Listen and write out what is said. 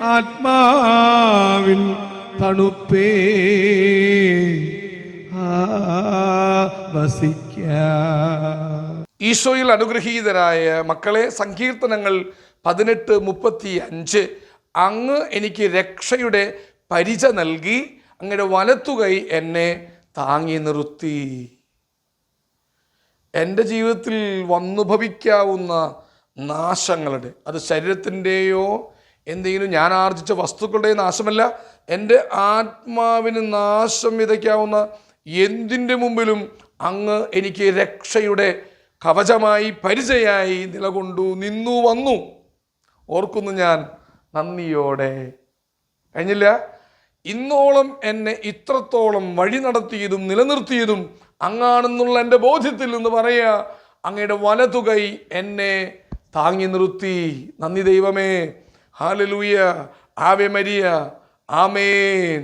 ആത്മാവിൻ തണുപ്പേ. വസിക്ക. ഈശോയിൽ അനുഗ്രഹീതരായ മക്കളെ സങ്കീർത്തനങ്ങൾ പതിനെട്ട് മുപ്പത്തി അഞ്ച്. അങ്ങ് എനിക്ക് രക്ഷയുടെ പരിച നൽകി അങ്ങയുടെ വലത്തുകൈ എന്നെ താങ്ങി നിർത്തി. എന്റെ ജീവിതത്തിൽ വന്നുഭവിക്കാവുന്ന നാശങ്ങളുടെ അത് ശരീരത്തിന്റെയോ എന്തെങ്കിലും ഞാൻ ആർജിച്ച വസ്തുക്കളുടെ നാശമല്ല എന്റെ ആത്മാവിന് നാശം വിതയ്ക്കാവുന്ന എന്തിന്റെ മുമ്പിലും അങ്ങ് എനിക്ക് രക്ഷയുടെ കവചമായി പരിചയായി നിലകൊണ്ടു നിന്നു വന്നു. ഓർക്കുന്നു ഞാൻ നന്ദിയോടെ. കഴിഞ്ഞില്ല? ഇന്നോളം എന്നെ ഇത്രത്തോളം വഴി നടത്തിയതും നിലനിർത്തിയതും അങ്ങാണെന്നുള്ള എന്റെ ബോധ്യത്തിൽ നിന്ന് പറയുക അങ്ങയുടെ വലതുകൈ എന്നെ താങ്ങി നിർത്തി. നന്ദി ദൈവമേ. ഹാലലൂയ ആവെ മരിയ ആമേൻ